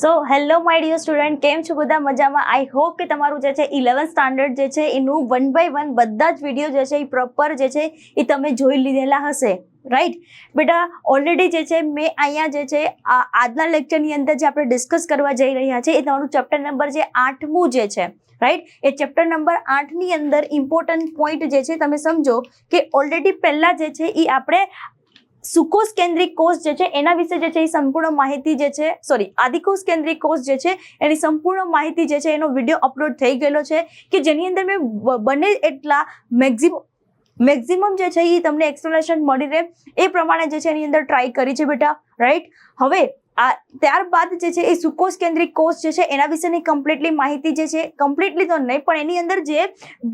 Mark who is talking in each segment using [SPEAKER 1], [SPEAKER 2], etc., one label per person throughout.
[SPEAKER 1] So hello my dear student કેમ છો બધા? મજામાં? આઈ હોપ કે તમારું જે છે ઇલેવન્થ સ્ટાન્ડર્ડ જે છે, એનું વન બાય વન બધા જ વીડિયો જે છે, એ પ્રોપર જે છે, એ તમે જોઈ લીધેલા હશે. રાઈટ બેટા ઓલરેડી જે છે, મેં અહીંયા જે છે આજના લેક્ચરની અંદર જે આપણે ડિસ્કસ કરવા જઈ રહ્યા છે એ તમારું ચેપ્ટર નંબર જે આઠમું જે છે. રાઈટ એ ચેપ્ટર નંબર આઠની અંદર ઇમ્પોર્ટન્ટ પોઈન્ટ જે છે, તમે સમજો કે ઓલરેડી પહેલાં જે છે, એ આપણે સુકોષ કેન્દ્રિક કોષ જે છે, એના વિશે જે છે એ સંપૂર્ણ માહિતી જે છે સોરી આદિકોષ કેન્દ્રિક કોષ જે છે, એની સંપૂર્ણ માહિતી જે છે, એનો વીડિયો અપલોડ થઈ ગયેલો છે, કે જેની અંદર મેં બને એટલા મેક્ઝિમમ મેક્ઝિમમ જે છે એ તમને એક્સપ્લેનેશન મળી રહે, એ પ્રમાણે જે છે એની અંદર ટ્રાય કરી છે બેટા રાઈટ હવે આ ત્યારબાદ જે છે એ સુકોષ કેન્દ્રિક કોષ જે છે એના વિશેની કમ્પ્લીટલી માહિતી જે છે કમ્પ્લીટલી તો નહીં, પણ એની અંદર જે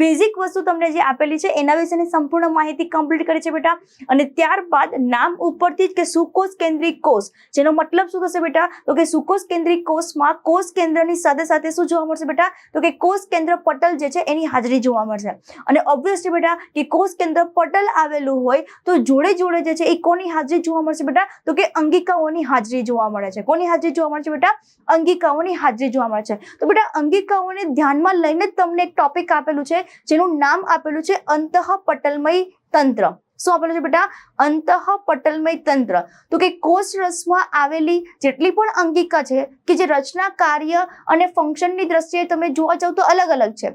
[SPEAKER 1] બેઝિક વસ્તુ તમને જે આપેલી છે, એના વિશેની સંપૂર્ણ માહિતી કમ્પ્લીટ કરી છે બેટા. અને ત્યારબાદ નામ ઉપરથી જ કે સુકોષ કેન્દ્રિક કોષ. જેનો મતલબ શું થશે બેટા? તો કે સુકોષ કેન્દ્રિક કોષમાં કોષ કેન્દ્રની સાથે સાથે શું જોવા મળશે બેટા? તો કે કોષ કેન્દ્ર પટલ જે છે એની હાજરી જોવા મળશે. અને ઓબ્વિયસલી બેટા કે કોષ કેન્દ્ર પટલ આવેલું હોય તો જોડે જોડે જે છે એ કોની હાજરી જોવા મળશે બેટા? તો કે અંગિકાઓની હાજરી જોવા મળે છે. કોની હાજરી જોવા મળે છે બેટા? અંગિકાઓની હાજરી જોવા મળે છે. તો બેટા, અંગિકાઓને ધ્યાનમાં લઈને તમને એક ટોપિક આપેલું છે, જેનું નામ આપેલું છે અંતઃ પટલમય તંત્ર. શું આપેલું છે બેટા? અંતઃ પટલમય તંત્ર. તો કે કોષ રસમાં આવેલી જેટલી પણ અંગિકા છે, કે જે રચના, કાર્ય અને ફંક્શનની દ્રષ્ટિએ તમે જોવા જાવ તો અલગ અલગ છે.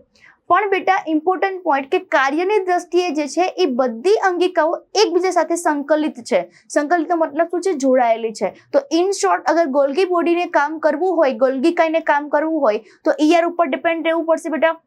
[SPEAKER 1] પણ બેટા ઇમ્પોર્ટન્ટ પોઈન્ટ કે કાર્યની દ્રષ્ટિએ જે છે એ બધી અંગિકાઓ એકબીજા સાથે સંકલિત છે. સંકલિતનો મતલબ શું છે? જોડાયેલી છે. તો ઇન શોર્ટ અગર ગોલ્ગી બોડીને કામ કરવું હોય, ગોલ્ગી કાઈને કામ કરવું હોય, તો ઈઆર ઉપર ડિપેન્ડ રહેવું પડશે બેટા.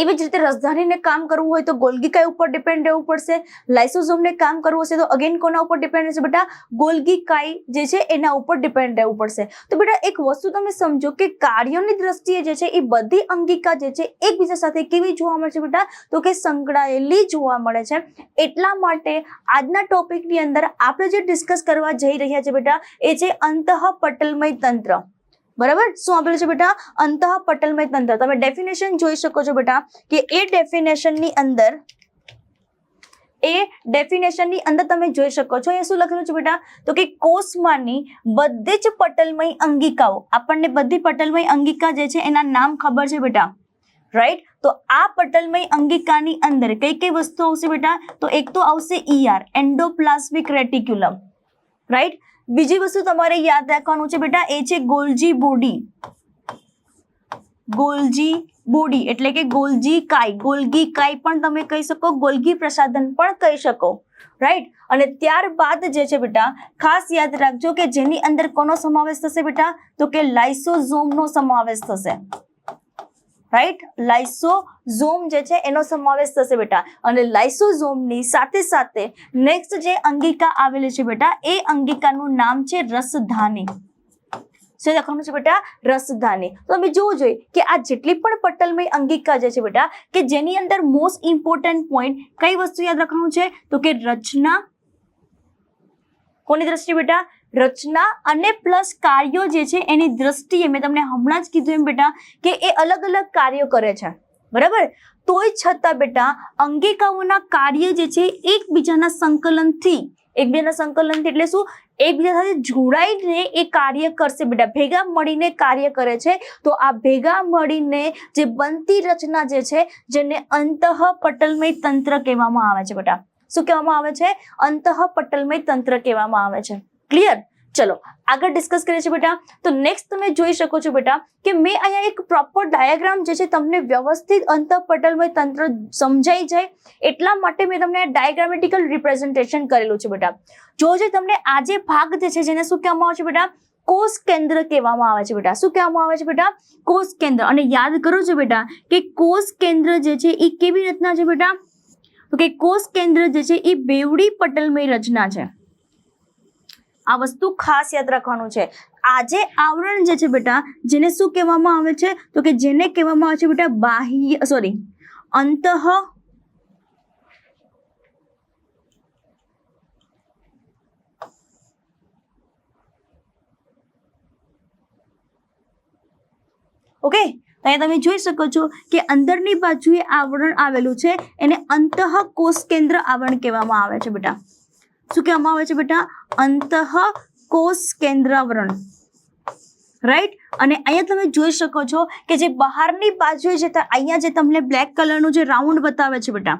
[SPEAKER 1] એવી જ રીતે રસધાનીને કામ કરવું હોય તો ગોલ્ગીકાઈ ઉપર ડિપેન્ડ રહેવું પડશે. લાઇસોઝોમને કામ કરવું હશે તો અગેન કોના ઉપર ડિપેન્ડ રહેશે બેટા? ગોલગીકાઈ જે છે એના ઉપર ડિપેન્ડ રહેવું પડશે. તો બેટા એક વસ્તુ તમે સમજો કે કાર્યોની દ્રષ્ટિએ જે છે એ બધી અંગિકા જે છે એકબીજા સાથે કેવી જોવા મળે છે બેટા? તો કે સંકળાયેલી જોવા મળે છે. એટલા માટે આજના ટોપિકની અંદર આપણે જે ડિસ્કસ કરવા જઈ રહ્યા છે બેટા એ છે અંતઃ પટલમય તંત્ર. બરાબર? શું આપેલું છે બેટા? અંતઃ પટલમય તંત્ર તમે ડેફિનેશન જોઈ શકો છો બેટા કે એ ડેફિનેશનની અંદર, એ ડેફિનેશનની અંદર તમે જોઈ શકો છો. એ શું લખેલું છે બેટા? તો કે કોષમાંની બધી જ પટલમય અંગિકાઓ, આપણને બધી પટલમય અંગિકા જે છે એના નામ ખબર છે બેટા? રાઈટ તો આ પટલમય અંગિકાની અંદર કઈ કઈ વસ્તુ આવશે બેટા? તો એક તો આવશે ઈઆર એન્ડોપ્લાસ્મિક રેટિક્યુલમ રાઈટ બીજી વસ્તુ તમારે યાદ રાખવાનું છે બેટા, એ છે ગોલજી બોડી. ગોલજી બોડી એટલે કે ગોલજી કાઈ. ગોલગી કાઈ પણ તમે કહી શકો, ગોલગી પ્રસાધન પણ કહી શકો રાઈટ અને ત્યારબાદ જે છે બેટા, ખાસ યાદ રાખજો કે જેની અંદર કોનો સમાવેશ થશે બેટા? તો કે લાઇસોઝોમનો સમાવેશ થશે. રાઈટ લાઇસોઝોમ જે છે, એનો સમાવેશ થશે બેટા. અને લાઇસોઝોમની સાથે સાથે નેક્સ્ટ જે અંગિકા આવેલી છે બેટા, એ અંગિકાનું નામ છે રસધાની. શું લખવાનું છે બેટા? રસધાની. તો તમે જોવું જોઈએ કે આ જેટલી પણ પટલમય અંગિકા જે છે બેટા, કે જેની અંદર મોસ્ટ ઇમ્પોર્ટન્ટ પોઈન્ટ કઈ વસ્તુ યાદ રાખવાનું છે? તો કે રચના. કોની દ્રષ્ટિએ બેટા? રચના અને પ્લસ કાર્યો જે છે એની દ્રષ્ટિએ મેં તમને હમણાં જ કીધું એમ બેટા કે એ અલગ અલગ કાર્યો કરે છે. બરાબર? તોય છતાં બેટા અંગિકાઓના કાર્ય જે છે એકબીજાના સંકલનથી એકબીજાના સંકલનથી એટલે શું? એકબીજા સાથે જોડાઈને એ કાર્ય કરશે બેટા. ભેગા મળીને કાર્ય કરે છે. તો આ ભેગા મળીને જે બનતી રચના જે છે જેને અંતઃ પટલમય તંત્ર કહેવામાં આવે છે બેટા. શું કહેવામાં આવે છે? અંતઃ પટલમય તંત્ર કહેવામાં આવે છે. ક્લિયર ચલો, આગળ ડિસ્કસ કરીએ છીએ બેટા. તો નેક્સ્ટ તમે જોઈ શકો છો બેટા કે મેં અહીંયા એક પ્રોપર ડાયાગ્રામ જે છે તમને વ્યવસ્થિત અંતઃપટલમય તંત્ર સમજાઈ જાય. એટલા માટે મેં તમને ડાયાગ્રામેટિકલ રિપ્રેઝન્ટેશન કરેલું છે બેટા. જો જે તમને આજે ભાગ જે છે જેને શું કહેવામાં આવે છે બેટા? કોષ કેન્દ્ર કહેવામાં આવે છે બેટા. શું કહેવામાં આવે છે બેટા? કોષ કેન્દ્ર. અને યાદ કરો છો બેટા કે કોષ કેન્દ્ર જે છે એ કેવી રચના છે બેટા? તો કે કોષ કેન્દ્ર જે છે એ બેવડી પટલમય રચના છે. આ વસ્તુ ખાસ યાદ રાખવાનું છે. આજે આવરણ જે છે બેટા, જેને શું કહેવામાં આવે છે? તો કે જેને કહેવામાં આવે છે બેટા, બાહ્ય સોરી અંત ઓકે અહીંયા તમે જોઈ શકો છો કે અંદરની બાજુએ આવરણ આવેલું છે, એને અંતઃ કોષ કેન્દ્ર આવરણ કહેવામાં આવે છે બેટા. શું કહેવામાં આવે છે બેટા? અંતઃ કોષ કેન્દ્ર આવરણ રાઈટ અને અહીંયા તમે જોઈ શકો છો કે જે બહારની બાજુએ જે અહીંયા જે તમને બ્લેક કલરનું જે રાઉન્ડ બતાવે છે બેટા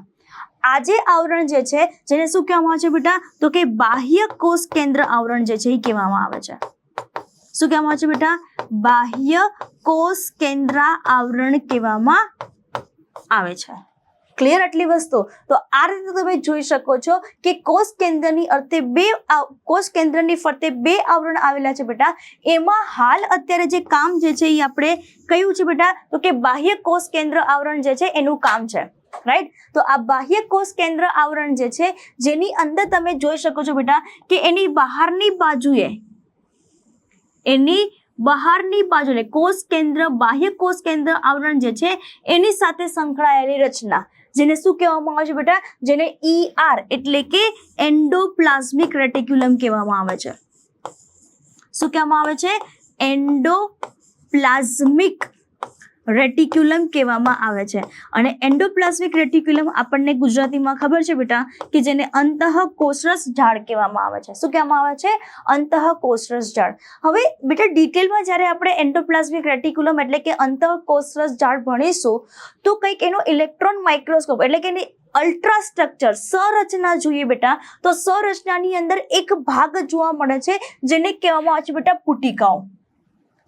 [SPEAKER 1] આ જે આવરણ જે છે, જેને શું કહેવામાં આવે છે બેટા? તો કે બાહ્ય કોષ કેન્દ્ર આવરણ જે છે એ કહેવામાં આવે છે. શું કહેવામાં આવે છે બેટા? બાહ્ય કોષ કેન્દ્ર આવરણ કહેવામાં આવે છે. ક્લિયર આટલી વસ્તુ, તો આ રીતે તમે જોઈ શકો છો કે કોષ કેન્દ્રની અર્થે બે કોષ કેન્દ્રની ફરતે બે આવરણ આવેલા છે બેટા. એમાં હાલ અત્યારે જે કામ જે છે એ આપણે કયું છે બેટા? તો કે બાહ્ય કોષ કેન્દ્ર આવરણ જે છે એનું કામ છે. રાઈટ તો આ બાહ્ય કોષ કેન્દ્ર આવરણ જે છે, જેની અંદર તમે જોઈ શકો છો બેટા કે એની બહારની બાજુએ, એની બહારની બાજુ કોષ કેન્દ્ર, બાહ્ય કોષ કેન્દ્ર આવરણ જે છે, એની સાથે સંકળાયેલી રચના. જેને શું કહેવામાં આવે છે બેટા? જેને ઈઆર એટલે કે એન્ડોપ્લાઝમિક રેટિક્યુલમ કહેવામાં આવે છે. શું કહેવામાં આવે છે? એન્ડોપ્લાઝમિક રેટિક્યુલમ કહેવામાં આવે છે. અને એન્ડોપ્લાઝમિક રેટિક્યુલમ આપણને ગુજરાતીમાં ખબર છે બેટા કે જેને અંતઃકોષરસ ઝાડ કહેવામાં આવે છે. શું કહેવામાં આવે છે? અંતઃકોષરસ ઝાડ. હવે બેટા ડિટેલમાં જ્યારે આપણે એન્ડોપ્લાઝમિક રેટિક્યુલમ એટલે કે અંતઃકોષરસ ઝાડ ભણીશું, તો કંઈક એનો ઇલેક્ટ્રોન માઇક્રોસ્કોપ એટલે કે એની અલ્ટ્રા સ્ટ્રક્ચર સંરચના જોઈએ બેટા, તો સંરચનાની અંદર એક ભાગ જોવા મળે છે, જેને કહેવામાં આવે છે બેટા પુટિકાઓ.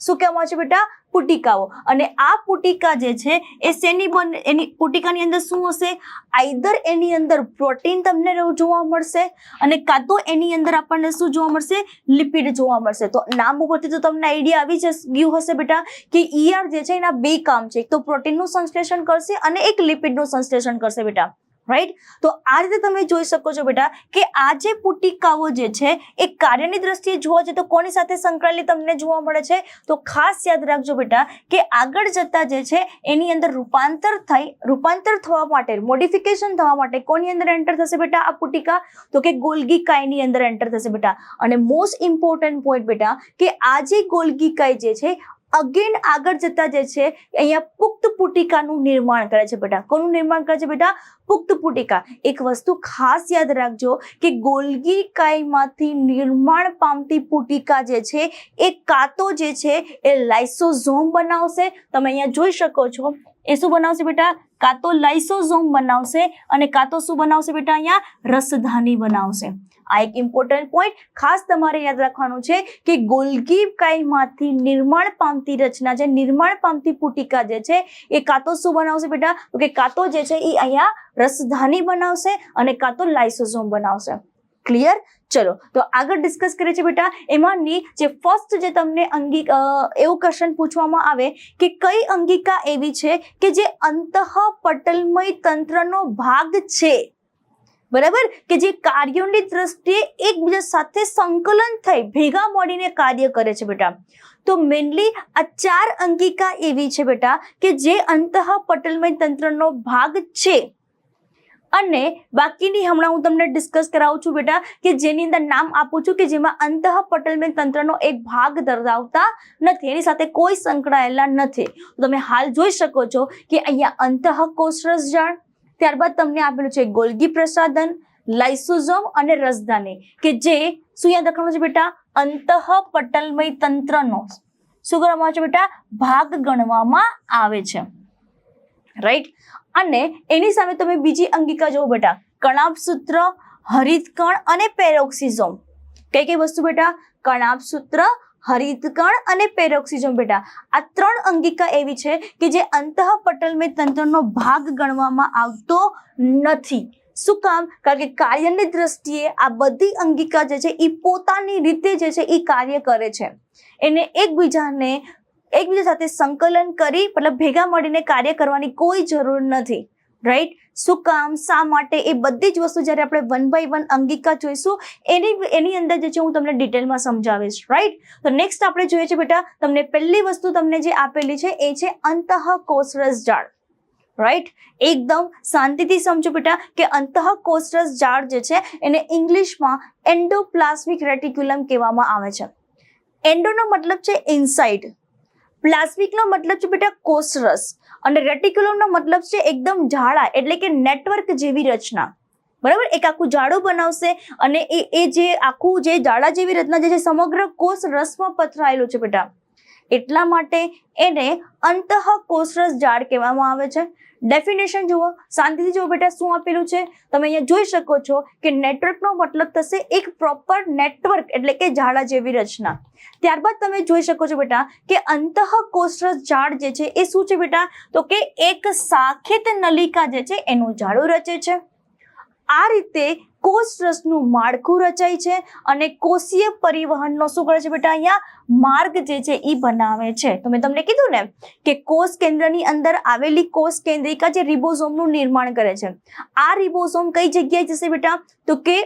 [SPEAKER 1] શું કહેવામાં છે બેટા? પુટિકાઓ. અને આ પુટિકા જે છે, એ શેની બને, એની પુટિકાની અંદર શું હશે? આઈધર એની અંદર પ્રોટીન તમને જોવા મળશે અને કાં તો એની અંદર આપણને શું જોવા મળશે? લિપિડ જોવા મળશે. તો નામ ઉપરથી તો તમને આઈડિયા આવી જ ગયું હશે બેટા કે ઈઆર જે છે એના બે કામ છે. એક તો પ્રોટીનનું સંશ્લેષણ કરશે અને એક લિપિડનું સંશ્લેષણ કરશે બેટા. રાઈટ તો આ રીતે તમે જોઈ શકો છો બેટા કે આ જે પુટિકાઓ જે છે, એ કાર્યની દ્રષ્ટિએ જોવા જઈએ તો કોની સાથે સંકળાયેલી તમને જોવા મળે છે? તો ખાસ યાદ રાખજો બેટા કે આગળ જતા જે છે, એની અંદર રૂપાંતર થઈ, રૂપાંતર થવા માટે મોડિફિકેશન થવા માટે કોની અંદર એન્ટર થશે બેટા આ પુટિકા? તો કે ગોલ્ગી કાયની અંદર એન્ટર થશે બેટા. અને મોસ્ટ ઇમ્પોર્ટન્ટ પોઈન્ટ બેટા કે આ જે ગોલ્ગી કાય જે છે અગેન આગળ જતા જે છે, અહીંયા પુખ્ત પુટિકાનું નિર્માણ કરે છે બેટા. કોનું નિર્માણ કરે છે બેટા? પુખ્ત પુટિકા. એક વસ્તુ ખાસ યાદ રાખજો કે ગોલગી કાયમાંથી નિર્માણ પામતી પુટિકા જે છે, એ કાતો જે છે, એ લાઇસોઝોમ બનાવશે. તમે અહીંયા જોઈ શકો છો. એ શું બનાવશે બેટા? કાં તો લાઇસોઝોમ બનાવશે અને કાં તો શું બનાવશે બેટા અહીંયા? રસધાની બનાવશે. આ એક ઇમ્પોર્ટન્ટ પોઈન્ટ ખાસ તમારે યાદ રાખવાનું છે કે ગોલગી કાઈમાંથી નિર્માણ પામતી રચના જે નિર્માણ પામતી પુટિકા જે છે, એ કાં તો શું બનાવશે બેટા? કે કાં તો જે છે એ અહીંયા રસધાની બનાવશે અને કાં તો લાઇસોઝોમ બનાવશે. ક્લિયર ચલો, તો આગળ ડિસ્કસ કરીએ છીએ બેટા એમાંની જે ફર્સ્ટ જે તમને અંગી એવું ક્વેશ્ચન પૂછવામાં આવે કે કઈ અંગિકા એવી છે કે જે અંતઃ પટલમય તંત્રનો ભાગ છે? બરાબર? કે જે કાર્યોની દ્રષ્ટિએ એકબીજા સાથે સંકલન થઈ, ભેગા મળીને કાર્ય કરે છે બેટા. તો મેનલી આ ચાર અંગિકા એવી છે બેટા કે જે અંતઃ પટલમય તંત્રનો ભાગ છે. અને બાકીની હમણાં હું તમને ડિસ્કસ કરાવું છું બેટા કે જેની અંદર નામ આપું છું કે જેમાં અંતઃ પટલમેન તંત્રનો એક ભાગ ધરાવતા નથી, એની સાથે કોઈ સંકળાયેલા નથી. તમે હાલ જોઈ શકો છો કે અહીંયા અંતઃ કોષરસ જાળ ત્યારબાદ તમને આપેલું છે ગોલગી પ્રસાદન, લાઇસોઝોમ અને રસધાની, કે જે શું યાદ રાખવાનું છે બેટા? અંતઃ પટલમય તંત્રનો. શું કરવામાં આવે છે બેટા? ભાગ ગણવામાં આવે છે. રાઈટ અને એની સામે તમે બીજી અંગિકા જુઓ બેટા કણાભસૂત્ર હરિતકણ અને પેરોક્સિઝોમ. કઈ કઈ વસ્તુ બેટા? કણાભસૂત્ર હરિતકણ અને પેરોક્સિઝોમ બેટા. આ ત્રણ અંગિકા એવી છે કે જે અંતઃ પટલમય તંત્રનો ભાગ ગણવામાં આવતો નથી. શું કામ? કારણ કે કાર્યની દ્રષ્ટિએ આ બધી અંગિકા જે છે એ પોતાની રીતે જે છે એ કાર્ય કરે છે. એને એકબીજાને એકબીજા સાથે સંકલન કરી, મતલબ ભેગા મળીને કાર્ય કરવાની કોઈ જરૂર નથી રાઈટ શું કામ, શા માટે, એ બધી જ વસ્તુ જ્યારે આપણે વન બાય વન અંગિકા જોઈશું, એની એની અંદર જે છે હું તમને ડિટેલમાં સમજાવીશ રાઈટ તો નેક્સ્ટ આપણે જોઈએ છે બેટા, તમને પહેલી વસ્તુ તમને જે આપેલી છે, એ છે અંતઃ કોષરસ જાળ રાઈટ એકદમ શાંતિથી સમજો બેટા કે અંતઃ કોષરસ જાળ જે છે, એને ઇંગ્લિશમાં એન્ડોપ્લાસ્મિક રેટિક્યુલમ કહેવામાં આવે છે. એન્ડોનો મતલબ છે ઇનસાઇડ પ્લાસ્મિકનો મતલબ છે બેટા કોષરસ અને રેટિક્યુલમનો મતલબ છે એકદમ જાળા એટલે કે નેટવર્ક જેવી રચના. બરાબર? એક આખું જાડું બનાવશે અને એ એ જે આખું જે જાડા જેવી રચના જે છે સમગ્ર કોષ રસમાં પથરાયેલું છે બેટા. એટલા માટે એને અંતઃકોષરસ ઝાડ કહેવામાં આવે છે. ડેફિનેશન જુઓ. શાંતિથી જુઓ બેટા, શું આપેલું છે? તમે અહીંયા જોઈ શકો છો કે નેટવર્કનો મતલબ થશે એક પ્રોપર નેટવર્ક એટલે કે ઝાડા જેવી રચના. ત્યારબાદ તમે જોઈ શકો છો બેટા કે અંતઃકોષરસ ઝાડ જે છે એ શું છે બેટા? તો કે એક સાખેત નલિકા જે છે એનું ઝાડું રચે છે. આ રીતે કોષરસનું માળખું રચાય છે અને કોષીય પરિવહનનો શું કરે છે બેટા અહીંયા? માર્ગ જે છે એ બનાવે છે. તો મેં તમને કીધું ને કે કોષ કેન્દ્રની અંદર આવેલી કોષ કેન્દ્રિકા જે રિબોઝોમનું નિર્માણ કરે છે. આ રિબોઝોમ કઈ જગ્યાએ જશે બેટા? તો કે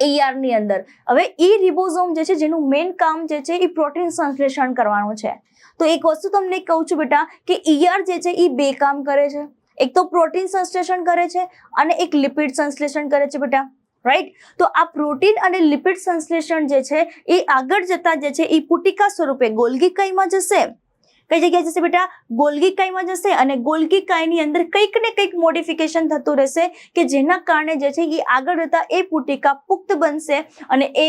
[SPEAKER 1] એઆરની અંદર. હવે ઈ રિબોઝોમ જે છે જેનું મેઇન કામ જે છે એ પ્રોટીન સંશ્લેષણ કરવાનું છે. તો એક વસ્તુ તમને કહું છું બેટા કે ઈઆર જે છે એ બે કામ કરે છે. એક તો પ્રોટીન સંશ્લેષણ કરે છે અને એક લિપિડ સંશ્લેષણ કરે છે બેટા રાઈટ તો આ પ્રોટીન અને લિપિડ સંશ્લેષણ જે છે, એ આગળ જતા જે છે, એ પુટિકા સ્વરૂપે ગોલ્ગી કાયમાં જશે. કઈ જગ્યાએ જશે બેટા? ગોલ્ગી કાયમાં જશે અને ગોલ્ગી કાયની અંદર કંઈક ને કંઈક મોડિફિકેશન થતું રહેશે કે જેના કારણે જે છે, એ આગળ જતા એ પુટિકા પુખ્ત બનશે અને એ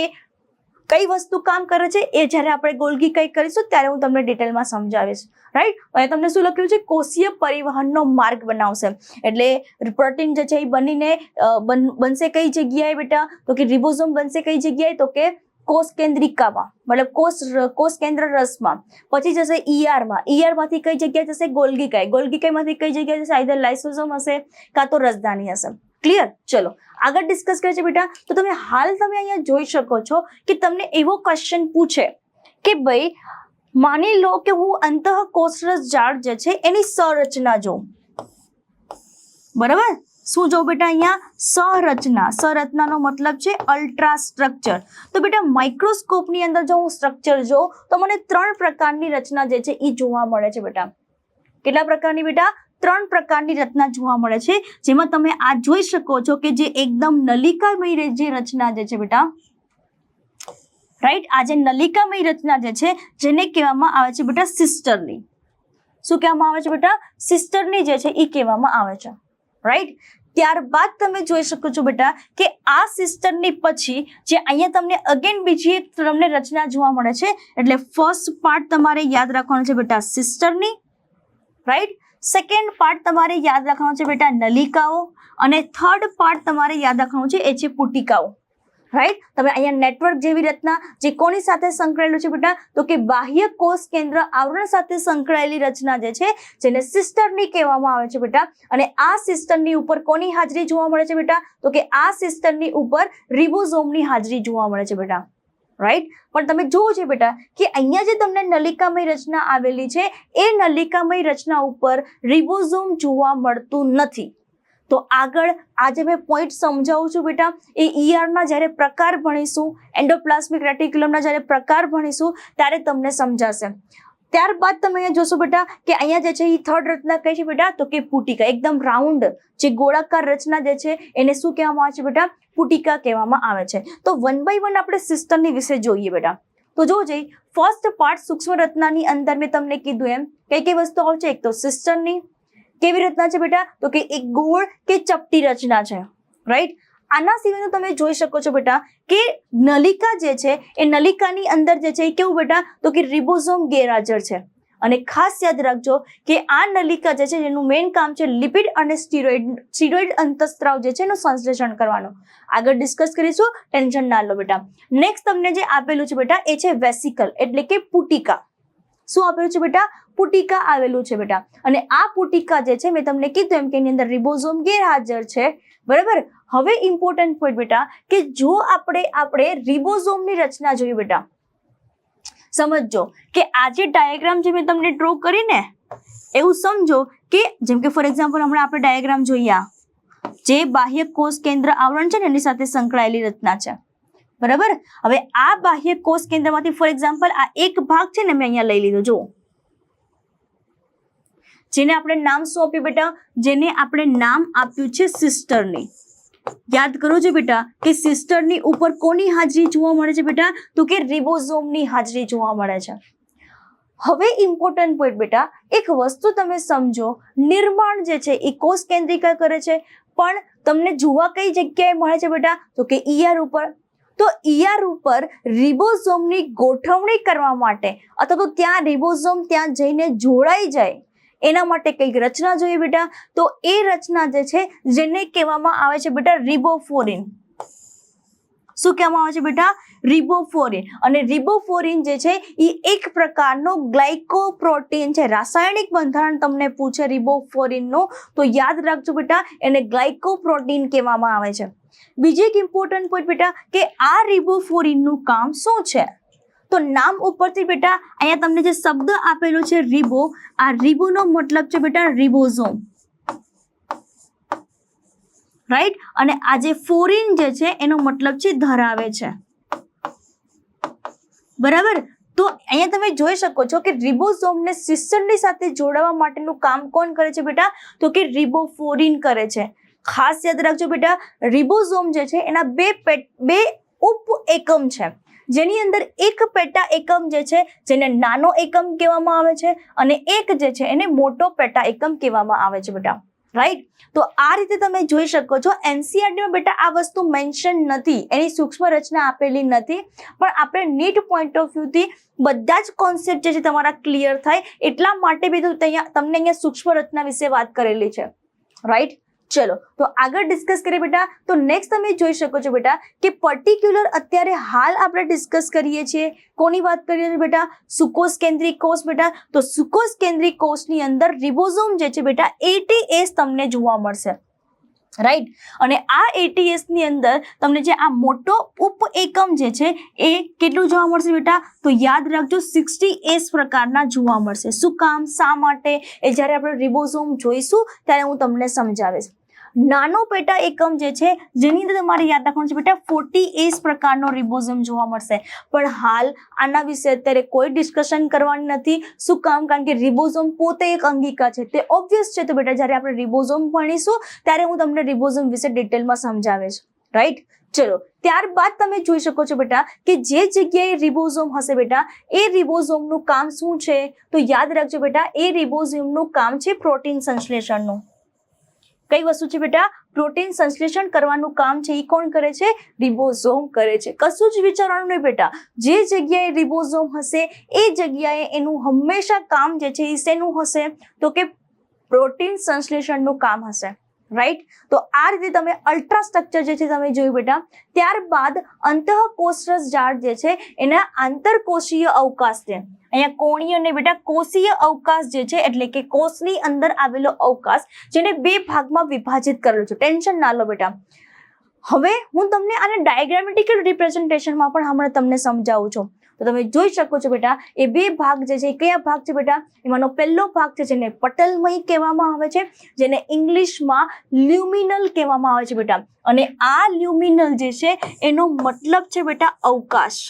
[SPEAKER 1] કઈ વસ્તુ કામ કરે છે એ જ્યારે આપણે ગોલગી કઈ કરીશું ત્યારે હું તમને ડિટેલમાં સમજાવીશ. રાઈટ અને તમને શું લખ્યું છે? કોષીય પરિવહનનો માર્ગ બનાવશે. એટલે પ્રોટીન જે છે એ બનીને બનશે કઈ જગ્યાએ બેટા? તો કે રિબોઝોમ બનશે કઈ જગ્યાએ? તો કે કોષ કેન્દ્રિકામાં મતલબ કોષ કોષ કેન્દ્ર રસમાં. પછી જશે ઈઆરમાં ઈઆરમાંથી ER કઈ જગ્યાએ જશે? ગોલ્ગીકાય ગોલ્ગીકાયમાંથી કઈ જગ્યાએ જશે? આઈધર લાઇસોઝોમ હશે કાં તો રસધાની હશે. ક્લિયર ચલો. આગળ ડિસ્કસ કરે છે બેટા. તો તમે હાલ તમે અહીંયા જોઈ શકો છો કે તમને એવો ક્વેશ્ચન પૂછે કે ભાઈ, માની લો કે હું અંતઃકોષરસ ઝાડ જે છે એની સંરચના જોઉં. બરાબર? શું જોઉં બેટા અહીંયા? સંરચના. સંરચનાનો મતલબ છે અલ્ટ્રા સ્ટ્રક્ચર તો બેટા માઇક્રોસ્કોપની અંદર જો હું સ્ટ્રક્ચર જોઉં, તો મને ત્રણ પ્રકારની રચના જે છે એ જોવા મળે છે બેટા. કેટલા પ્રકારની બેટા? ત્રણ પ્રકારની રચના જોવા મળે છે. જેમાં તમે આ જોઈ શકો છો કે જે એકદમ નલિકામય જે રચના જે છે બેટા. રાઈટ આ જે નલિકામય રચના જે છે, જેને કહેવામાં આવે છે બેટા સિસ્ટરની શું કહેવામાં આવે છે બેટા? સિસ્ટરની જે છે એ કહેવામાં આવે છે. રાઈટ ત્યારબાદ તમે જોઈ શકો છો બેટા કે આ સિસ્ટરની પછી જે અહીંયા તમને અગેન બીજી એક તમને રચના જોવા મળે છે. એટલે ફર્સ્ટ પાર્ટ તમારે યાદ રાખવાનો છે બેટા સિસ્ટરની રાઈટ સેકન્ડ પાર્ટ તમારે યાદ રાખવાનો છે બેટા નલિકાઓ અને થર્ડ પાર્ટ તમારે યાદ રાખવાનું છે એ છે પુટિકાઓ. રાઈટ તમે અહીંયા નેટવર્ક જેવી રચના જે કોની સાથે સંકળાયેલું છે બેટા? તો કે બાહ્ય કોષ કેન્દ્ર આવરણ સાથે સંકળાયેલી રચના જે છે, જેને સિસ્ટરની કહેવામાં આવે છે બેટા. અને આ સિસ્ટરની ઉપર કોની હાજરી જોવા મળે છે બેટા? તો કે આ સિસ્ટરની ઉપર રિબોઝોમની હાજરી જોવા મળે છે બેટા. રાઈટ પણ તમે જોવો છે બેટા કે અહીંયા જે તમને નલિકામય રચના આવેલી છે, એ નલિકામય રચના ઉપર રિબોઝોમ જોવા મળતું નથી. તો આગળ આજે મેં પોઈન્ટ સમજાવું છું બેટા, એ ઈઆરના જ્યારે પ્રકાર ભણીશું એન્ડોપ્લાસ્મિક રેટિક્યુલમના જ્યારે પ્રકાર ભણીશું, ત્યારે તમને સમજાશે. ત્યારબાદ તમે અહીંયા જોશો બેટા કે અહીંયા જે છે એ થર્ડ રચના કઈ છે બેટા? તો કે પુટિકા. એકદમ રાઉન્ડ જે ગોળાકાર રચના જે છે એને શું કહેવામાં આવે છે બેટા? પુટિકા કહેવામાં આવે છે. તો વન બાય વન આપણે સિસ્ટમની વિશે જોઈએ બેટા. તો જો જઈ ફર્સ્ટ પાર્ટ સૂક્ષ્મ રચનાની અંદર મેં તમને કીધું એમ, કઈ કઈ વસ્તુ આવશે? એક તો સિસ્ટમની કેવી રચના છે બેટા? તો કે એક ગોળ કે ચપટી રચના છે. રાઈટ આના સિવાયનું તમે જોઈ શકો છો બેટા કે નલિકા જે છે, એ નલિકાની અંદર જે છે, એ કેવું બેટા? તો કે રિબોઝોમ ગેરહાજર છે. અને ખાસ યાદ રાખજો કે આ નલિકા જે છે, જેનું મેઇન કામ છે લિપિડ અને સ્ટીરોઇડ સ્ટીરોઇડ અંતસ્ત્રાવ જે છે, એનું સંશ્લેષણ કરવાનું. આગળ ડિસ્કસ કરીશું. ટેન્શન ના લો બેટા. નેક્સ્ટ તમને જે આપેલું છે બેટા, એ છે વેસિકલ એટલે કે પુટિકા. શું આપેલું છે બેટા? પુટિકા આવેલું છે બેટા. અને આ પુટિકા જે છે, મેં તમને કીધું એમ કે એની અંદર રિબોઝોમ ગેરહાજર છે. બરાબર? હવે ઇમ્પોર્ટન્ટ પોઈન્ટ બેટા, કે જો આપણે આપણે રિબોઝોમની રચના જોઈએ બેટા. સમજજો કે આ જે ડાયાગ્રામ જે મેં તમને ડ્રો કરીને એવું સમજો કે જેમ કે ફોર એક્ઝામ્પલ હમણાં આપણે ડાયાગ્રામ જોઈએ જે બાહ્ય કોષ કેન્દ્ર આવરણ છે ને, એની સાથે સંકળાયેલી રચના છે. બરાબર? હવે આ બાહ્ય કોષ કેન્દ્રમાંથી ફોર એક્ઝામ્પલ આ એક ભાગ છે ને, મેં અહીંયા લઈ લીધો, જુઓ. જેને આપણે નામ શું આપ્યું બેટા? જેને આપણે નામ આપ્યું છે સિસ્ટરની યાદ કરો છો બેટા, કે સિસ્ટરની ઉપર કોની હાજરી જોવા મળે છે બેટા? તો કે રિબોઝોમની હાજરી જોવા મળે છે. હવે ઇમ્પોર્ટન્ટ પોઈન્ટ બેટા, એક વસ્તુ તમે સમજો, નિર્માણ જે છે એ કોષ કેન્દ્રિકા કરે છે. પણ તમને જોવા કઈ જગ્યાએ મળે છે બેટા? તો કે ઈઆર ઉપર. તો ઈઆર ઉપર રિબોઝોમની ગોઠવણી કરવા માટે, અથવા તો ત્યાં રિબોઝોમ ત્યાં જઈને જોડાઈ જાય. એના માટે કંઈક રચના જોઈએ બેટા. તો એ રચના જે છે, જેને કહેવામાં આવે છે બેટા રિબોફોરિન. શું કહેવામાં આવે છે બેટા? રિબોફોરિન. અને રિબોફોરિન જે છે એ એક પ્રકારનો ગ્લાયકોપ્રોટીન છે. રાસાયણિક બંધારણ તમને પૂછે રિબોફોરિનનું, તો યાદ રાખજો બેટા, એને ગ્લાયકોપ્રોટીન કહેવામાં આવે છે. બીજી એક ઇમ્પોર્ટન્ટ પોઈન્ટ બેટા, કે આ રિબોફોરિનનું કામ શું છે? તો નામ ઉપરથી બેટા, અહીંયા તમને જે શબ્દ આપેલો છે રિબો, આ રિબોનો મતલબ છે બેટા રિબોઝોમ. રાઈટ અને આ જે ફોરિન જે છે, એનો મતલબ છે ધરાવે છે. બરાબર? તો અહીંયા તમે જોઈ શકો છો કે રિબોઝોમને સિસ્ટરની સાથે જોડાવા માટેનું કામ કોણ કરે છે બેટા? તો કે રિબોફોરિન કરે છે. ખાસ યાદ રાખજો બેટા, રિબોઝોમ જે છે, એના બે બે ઉપ એકમ છે. જેની અંદર એક પેટા એકમ જે છે, જેને નાનો એકમ કહેવામાં આવે છે અને એક જે છે એને મોટો પેટા એકમ કહેવામાં આવે છે બેટા. રાઈટ તો આ રીતે તમે જોઈ શકો છો એનસીઆરટીમાં બેટા આ વસ્તુ મેન્શન નથી, એની સૂક્ષ્મ રચના આપેલી નથી, પણ આપણે નીટ પોઈન્ટ ઓફ વ્યૂથી બધા જ કોન્સેપ્ટ જે છે તમારા ક્લિયર થાય, એટલા માટે બી તમને અહીંયા સૂક્ષ્મ રચના વિશે વાત કરેલી છે. રાઈટ ચલો, તો આગળ ડિસ્કસ કરીએ બેટા. તો નેક્સ્ટ તમે જોઈ શકો છો બેટા કે પર્ટિક્યુલર અત્યારે હાલ આપણે ડિસ્કસ કરીએ છીએ. કોની વાત કરીએ છીએ બેટા? સુકોસ કેન્દ્રિક કોષ બેટા. તો સુકોસ કેન્દ્રિક કોષની અંદર રિબોઝોમ જે છે બેટા એટીએસ તમને જોવા મળશે. રાઈટ અને આ એટીએસની અંદર તમને જે આ મોટો ઉપ એકમ જે છે, એ કેટલું જોવા મળશે બેટા? તો યાદ રાખજો સિક્સટી એસ પ્રકારના જોવા મળશે. શું કામ? શા માટે? એ જ્યારે આપણે રિબોઝોમ જોઈશું, ત્યારે હું તમને સમજાવીશ. નાનો પેટા એકમ જે છે, જેની અંદર તમારે યાદ રાખવાનું છે બેટા ફોર્ટી એસ પ્રકારનો રિબોઝોમ જોવા મળશે. પણ હાલ આના વિશે અત્યારે કોઈ ડિસ્કશન કરવાની નથી. શું કામ? કારણ કે રિબોઝોમ પોતે એક અંગિકા છે. તે ઓબ્વિયસ છે તો બેટા, જ્યારે આપણે રિબોઝોમ ભણીશું, ત્યારે હું તમને રિબોઝોમ વિશે ડિટેલમાં સમજાવીશ. રાઈટ ચલો, ત્યારબાદ તમે જોઈ શકો છો બેટા, કે જે જગ્યાએ રિબોઝોમ હશે બેટા, એ રિબોઝોમનું કામ શું છે? તો યાદ રાખજો બેટા, એ રિબોઝોમનું કામ છે પ્રોટીન સંશ્લેષણનું. કઈ વસ્તુ છે બેટા? પ્રોટીન સંશ્લેષણ કરવાનું કામ છે એ કોણ કરે છે? રિબોઝોમ કરે છે. કશું જ વિચારવાનું નહીં બેટા. જે જગ્યાએ રિબોઝોમ હશે, એ જગ્યાએ એનું હંમેશા કામ જે છે એ શેનું હશે? તો કે પ્રોટીન સંશ્લેષણનું કામ હશે. રાઈટ તો આ રીતે તમે અલ્ટ્રા સ્ટ્રક્ચર જે છે તમે જોયું બેટા, ત્યારબાદ અંતઃકોષરસ જાળ જે છે, એના આંતરકોષીય અવકાશ છે. અહીંયા કોણીય અને બેટા કોષીય અવકાશ જે છે, એટલે કે કોષની અંદર આવેલો અવકાશ, જેને બે ભાગમાં વિભાજિત કરેલો છે. ટેન્શન ના લો બેટા. હવે હું તમને આને ડાયાગ્રામેટિકલ રિપ્રેઝન્ટેશનમાં પણ હમણાં તમને સમજાવું છું. તો તમે જોઈ શકો છો બેટા, એ બે ભાગ જે છે, એ કયા ભાગ છે બેટા? એમાંનો પહેલો ભાગ છે જેને પટલમય કહેવામાં આવે છે, જેને ઇંગ્લિશમાં લ્યુમિનલ કહેવામાં આવે છે બેટા. અને આ લ્યુમિનલ જે છે, એનો મતલબ છે બેટા અવકાશ.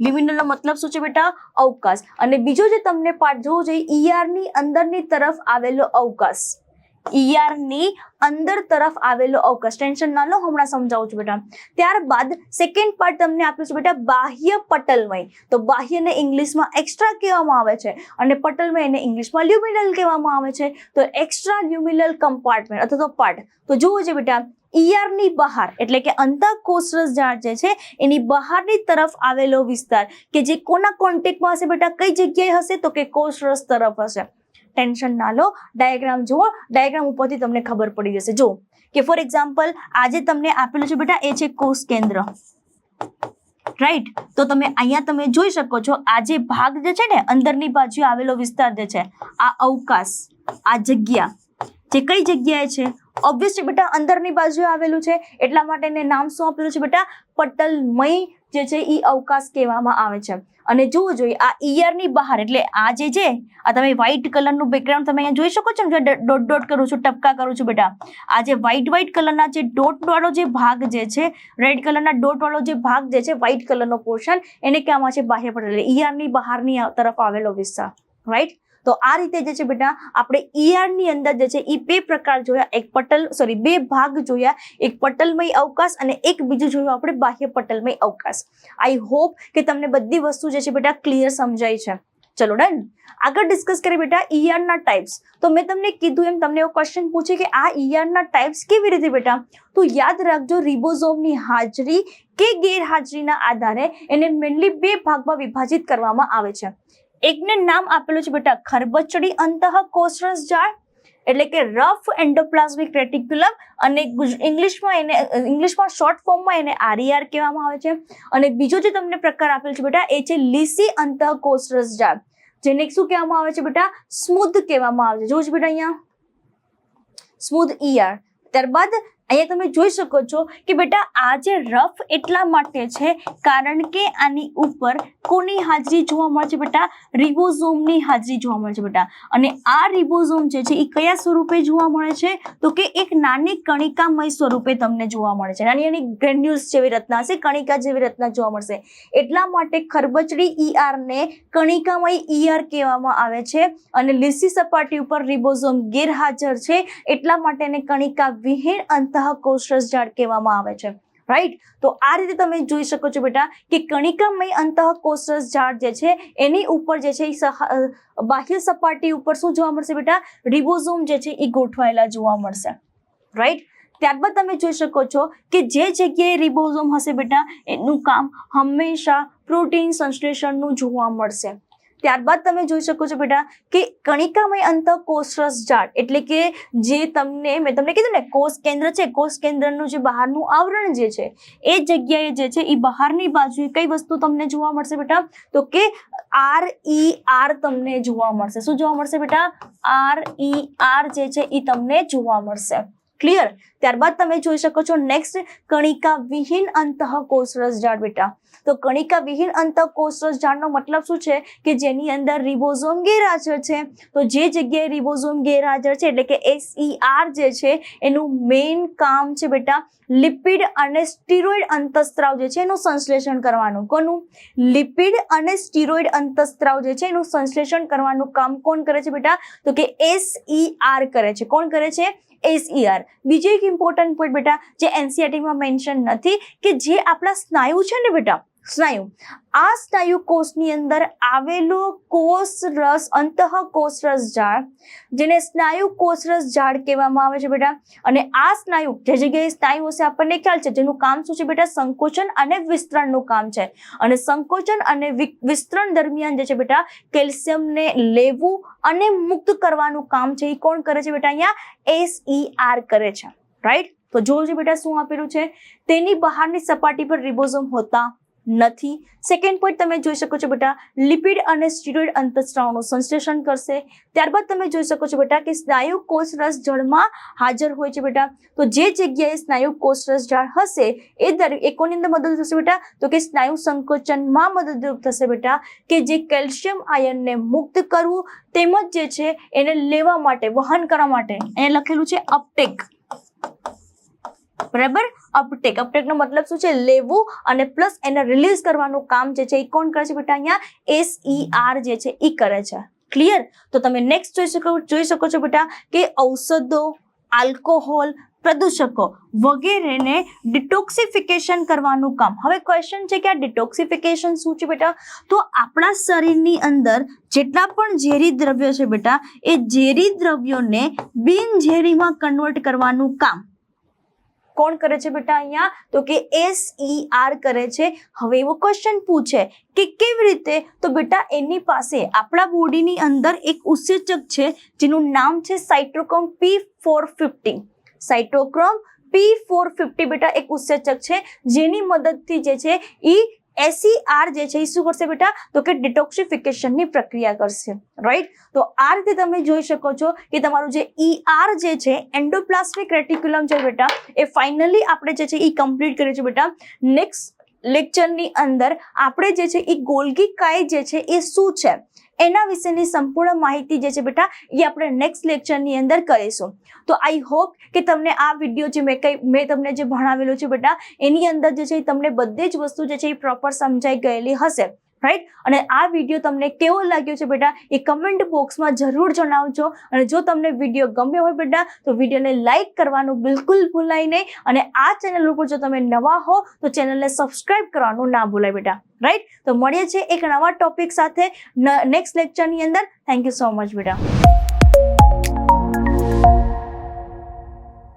[SPEAKER 1] લિમિનલનો મતલબ શું છે બેટા? અવકાશ. અને બીજો જે તમને પાઠ જોવો જોઈએ ઈઆરની અંદરની તરફ આવેલો અવકાશ. ઈઆરની અંદર તરફ આવેલો અવકાશ. ટેન્શન ના લો, હમણાં સમજાવું છું બેટા. ત્યારબાદ સેકન્ડ પાર્ટ તમને આપ્યું છે બેટા, બાહ્ય પટલમય. તો બાહ્યને ઇંગ્લિશમાં એક્સ્ટ્રા કહેવામાં આવે છે અને પટલમય એને ઇંગ્લિશમાં લ્યુમિનલ કહેવામાં આવે છે. તો એક્સ્ટ્રા લ્યુમિનલ કમ્પાર્ટમેન્ટ અથવા તો પાર્ટ તો જુઓ છે બેટા ઈઆરની બહાર, એટલે કે અંતઃકોષરસ જાળ જે છે, એની બહારની તરફ આવેલો વિસ્તાર, કે જે કોના કોન્ટેક્ટમાં હશે બેટા, કઈ જગ્યાએ હશે, તો કે કોષરસ તરફ હશે. ટેન્શન ના લો. ડાયાગ્રામ જુઓ. ડાયાગ્રામ ઉપરથી તમને ખબર પડી જશે. જો કે ફોર એક્ઝામ્પલ આજે તમને આપેલું છે બેટા, એ છે કોષ કેન્દ્ર. રાઈટ તો તમે અહીંયા તમે જોઈ શકો છો, આ જે ભાગ જે છે ને, અંદરની બાજુ આવેલો વિસ્તાર જે છે, આ અવકાશ, આ જગ્યા. જે કઈ જગ્યાએ છે? ઓબ્વિયસલી બેટા, અંદરની બાજુએ આવેલું છે. એટલા માટે નામ શું આપેલું છે બેટા? પટલમય જે છે એ અવકાશ કહેવામાં આવે છે. અને જોવું જોઈએ, આ ઇયરની બહાર, એટલે આ જે છે, આ તમે વ્હાઈટ કલરનું બેકગ્રાઉન્ડ તમે અહીંયા જોઈ શકો છો ને? ડોટ ડોટ કરું છું, ટપકા કરું છું બેટા. આ જે વ્હાઈટ વ્હાઈટ કલરના જે ડોટ વાળો જે ભાગ જે છે રેડ કલરના ડોટ વાળો જે ભાગ જે છે વ્હાઈટ કલરનો પોર્શન એને કહેવામાં છે? બાહ્ય પટલ એટલે ઇયરની બહારની તરફ આવેલો વિસ્તાર રાઈટ તો આ રીતે જે છે બેટા, આપણે ઈઆરની અંદર જે છે એ બે પ્રકાર જોયા. એક પટલ સોરી બે ભાગ જોયા. એક પટલમય અવકાશ અને એક બીજું જોયું આપણે બાહ્ય પટલમય અવકાશ. આઈ હોપ કે તમને બધી વસ્તુ જે છે બેટા ક્લિયર સમજાય છે. ચલો ડન આગળ ડિસ્કસ કરીએ બેટા ઈઆરના ટાઈપ્સ તો મેં તમને કીધું એમ, તમને એવો ક્વેશ્ચન પૂછે કે આ ઈઆરના ટાઈપ્સ કેવી રીતે બેટા? તો યાદ રાખજો રિબોઝોમની હાજરી કે ગેરહાજરીના આધારે એને મેનલી બે ભાગમાં વિભાજિત કરવામાં આવે છે. એકને નામ આપેલું છે બેટા ખરબચડી અંતઃ કોષરસ જાળ, એટલે કે રફ એન્ડોપ્લાઝમિક રેટિક્યુલમ, અને ઇંગ્લિશમાં એને, ઇંગ્લિશમાં શોર્ટ ફોર્મમાં એને આરઈઆર કહેવામાં આવે છે. અને બીજો જે તમને પ્રકાર આપેલ છે બેટા, એ છે લીસી અંતઃ કોષરસ જાળ, જેને શું કહેવામાં આવે છે બેટા? સ્મૂધ કહેવામાં આવે છે. જોવું છે બેટા અહીંયા. સ્મૂધ ઈઆર ત્યારબાદ અહીંયા તમે જોઈ શકો છો કે બેટા આ જે રફ એટલા માટે છે કારણ કે આની ઉપર કોની હાજરી જોવા મળે છે બેટા? રિબોઝોમની હાજરી જોવા મળે છે બેટા. અને આ રિબોઝોમ જે છે એ કયા સ્વરૂપે જોવા મળે છે? તો કે એક નાની કણિકામય સ્વરૂપે તમને જોવા મળે છે. નાની નાની ગ્રેન્યુલ્સ જેવી રચના હશે, કણિકા જેવી રચના જોવા મળશે. એટલા માટે ખરબચડી ઈઆરને કણિકામય ઈઆર કહેવામાં આવે છે. અને લીસી સપાટી ઉપર રિબોઝોમ ગેરહાજર છે. એટલા માટે એને કણિકા વિહીન અંતઃકોષરસ જાળ કહેવામાં આવે છે. રાઈટ તો આ રીતે તમે જોઈ શકો છો બેટા કે કણિકામય અંતઃકોષરસ જાળ જે છે, એની ઉપર જે છે બાહ્ય સપાટી ઉપર શું જોવા મળશે બેટા? રિબોઝોમ જે છે એ ગોઠવાયેલા જોવા મળશે. રાઈટ ત્યારબાદ તમે જોઈ શકો છો કે જે જગ્યાએ રિબોઝોમ હશે બેટા, એનું કામ હંમેશા પ્રોટીન સંશ્લેષણનું જોવા મળશે. ત્યારબાદ તમે જોઈ શકો છો બેટા કે કણિકામય અંતઃકોષરસ જાળ એટલે કે જે તમને, મેં તમને કીધું ને, કોષ કેન્દ્ર છે, કોષ કેન્દ્રનું જે બહારનું આવરણ જે છે, એ જગ્યાએ જે છે, એ બહારની બાજુએ કઈ વસ્તુ તમને જોવા મળશે બેટા? તો કે આર ઈ આર તમને જોવા મળશે. શું જોવા મળશે બેટા? આર ઈ આર જે છે, એ તમને જોવા મળશે. ક્લિયર ત્યારબાદ તમે જોઈ શકો છો નેક્સ્ટ કણિકા વિહીન અંતઃકોષરસ ઝાડ બેટા. તો કણિકા વિહીન અંતઃકોષરસ ઝાડનો મતલબ શું છે? કે જેની અંદર રિબોઝોમ ગેરહાજર છે. તો જે જગ્યાએ રિબોઝોમ ગેરહાજર છે એટલે કે એસઈઆર જે છે, એનું મેઇન કામ છે બેટા લિપિડ અને સ્ટીરોઇડ અંતસ્ત્રાવ જે છે એનું સંશ્લેષણ કરવાનું. કોનું? લિપિડ અને સ્ટીરોઇડ અંતસ્ત્રાવ જે છે એનું સંશ્લેષણ કરવાનું કામ કોણ કરે છે બેટા? તો કે એસઈઆર કરે છે. કોણ કરે છે? એસઈઆર બીજો એક ઇમ્પોર્ટન્ટ પોઈન્ટ બેટા, જે એનસીઆરટીમાં મેન્શન નથી, કે જે આપણા સ્નાયુ છે ને બેટા સ્નાયુ. આ સ્નાયુ કોષની અંદર આવેલો કોષ રસ અંતઃ કોષ રસ જાળ, જેને સ્નાયુ કોષ રસ જાળ કહેવામાં આવે છે બેટા. અને આ સ્નાયુ, જે જગ્યાએ સ્નાયુ હશે આપણને ખ્યાલ છે, જેનું કામ શું છે બેટા? સંકોચન અને વિસ્તરણનું કામ છે. અને સંકોચન અને વિસ્તરણ દરમિયાન જે છે બેટા, કેલ્શિયમને લેવું અને મુક્ત કરવાનું કામ છે. એ કોણ કરે છે બેટા અહીંયા? એસઈઆર કરે છે. રાઈટ? તો જો બેટા શું આપેલું છે? તેની બહારની સપાટી પર રિબોઝોમ હોતા નથી. સેકન્ડ પોઈન્ટ તમે જોઈ શકો છો બેટા લિપિડ અને સ્ટીરોઇડ અંતસ્ત્રાવનું સંશ્લેષણ કરશે. ત્યારબાદ તમે જોઈ શકો છો બેટા કે સ્નાયુ કોષ રસ જળમાં હાજર હોય છે બેટા. તો જે જગ્યાએ સ્નાયુ કોષ રસ જાળ હશે, એ દર, એ કોની અંદર મદદ થશે બેટા? તો કે સ્નાયુ સંકોચનમાં મદદરૂપ થશે બેટા. કે જે કેલ્શિયમ આયનને મુક્ત કરવું, તેમજ જે છે એને લેવા માટે, વહન કરવા માટે. અહીંયા લખેલું છે અપટેક. બરાબર? અપટેક અપટેકનો મતલબ શું છે? લેવું અને પ્લસ એને રિલીઝ કરવાનું કામ જે છે એ કોણ કરે છે બેટા અહીંયા? એસઈઆર જે છે એ કરે છે. ક્લિયર તો તમે નેક્સ્ટ જોઈ શકો જોઈ શકો છો બેટા કે ઔષધો આલ્કોહોલ પ્રદૂષકો વગેરેને ડિટોક્સિફિકેશન કરવાનું કામ. હવે ક્વેશ્ચન છે કે આ ડિટોક્સિફિકેશન શું છે બેટા? તો આપણા શરીરની અંદર જેટલા પણ ઝેરી દ્રવ્યો છે બેટા, એ ઝેરી દ્રવ્યોને બિનઝેરીમાં કન્વર્ટ કરવાનું કામ. કોણ કરે છે બેટા અહીંયા? તો કે એસ ઈ આર કરે છે. હવે એવો ક્વેશ્ચન પૂછે કે કેવી રીતે? તો બેટા એની પાસે આપણા બોડીની અંદર એક ઉત્સેચક છે, જેનું નામ છે cytochrome P four fifty cytochrome P four fifty બેટા એક ઉત્સેચક છે, જેની મદદથી જે છે ઈ એસઈઆર જે છે એ શું કરશે બેટા? તો કે ડિટોક્સિફિકેશનની પ્રક્રિયા કરશે. રાઈટ તો આ રીતે તમે જોઈ શકો છો કે તમારું જે ઈઆર જે છે એન્ડોપ્લાસ્મિક રેટિક્યુલમ છે બેટા, એ ફાઇનલી આપણે જે છે એ કમ્પ્લીટ કર્યું છે બેટા. નેક્સ્ટ લેક્ચરની અંદર આપણે જે છે એ ગોલ્ગી કાય જે છે એ શું છે? એના વિશેની સંપૂર્ણ માહિતી જે છે બેટા એ આપણે નેક્સ્ટ લેક્ચરની અંદર કરીશું. તો આઈ હોપ કે તમને આ વીડિયો જે મેં કંઈ, મેં તમને જે ભણાવેલું છે બેટા, એની અંદર જે છે તમને બધી જ વસ્તુ જે છે એ પ્રોપર સમજાઈ ગયેલી હશે. રાઈટ અને આ વીડિયો તમને કેવો લાગ્યો છે બેટા? એ કમેન્ટ બોક્સમાં જરૂર જણાવજો. અને જો તમને વીડિયો ગમ્યો હોય બેટા, તો વિડીયોને લાઈક કરવાનું બિલકુલ ભૂલાય નહીં. અને આ ચેનલ ઉપર જો તમે નવા હો, તો ચેનલને સબસ્ક્રાઇબ કરવાનું ના ભૂલાય બેટા. રાઈટ તો મળીએ છીએ એક નવા ટોપિક સાથે નેક્સ્ટ લેક્ચરની અંદર. થેન્ક યુ સો મચ બેટા.